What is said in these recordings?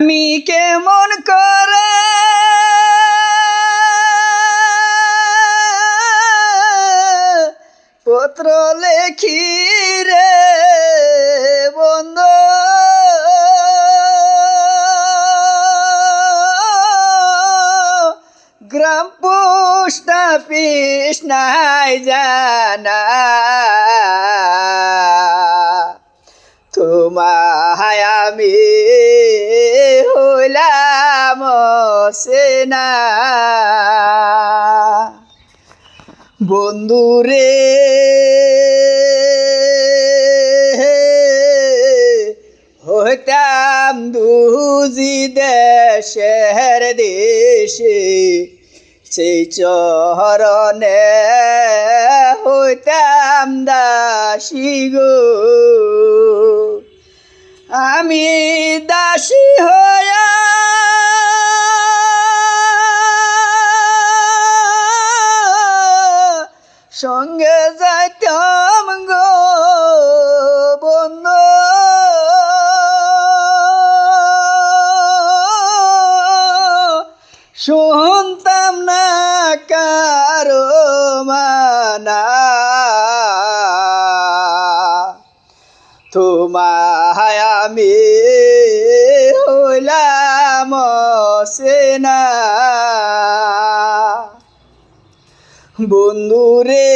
আমি কেমন করে পত্র লেখি রে বন্ধু? গ্রাম পোস্ট অফিস নাই জানা। তোমায় আমি সেনা বন্ধুরে হইতাম দুজি দেশের দেশে সেই চরণে হইতাম দাসী গো। আমি দাসী হয়া সঙ্গে যাইতাম গো বন্ধু। শুনতাম না কারও মানা। তোমায় আমি হইলাম সেনা বন্ধুরে।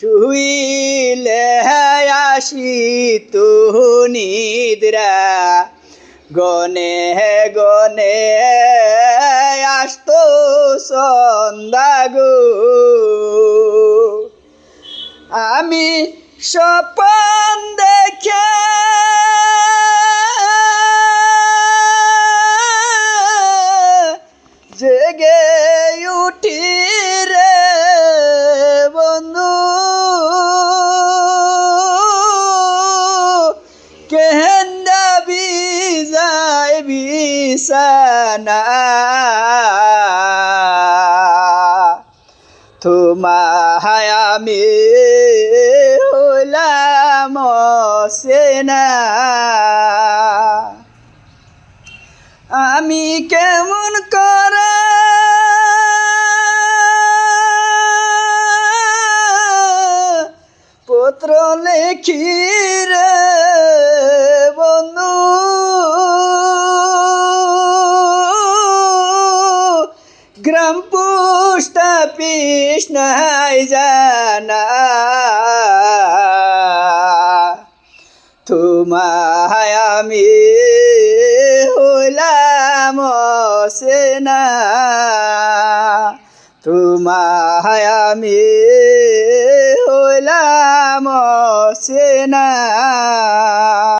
শুইলে আসি তো নিদ্রা। গনে গনে আসতো গো। আমি স্বপন দেখে তোমায় আমি হইলাম সেনা আমি কেমন করে পত্র লেখি গ্রাম পোস্ট অফিস নাই জানা। তোমায় আমি হইলাম সেনা তোমায় আমি হইলাম সেনা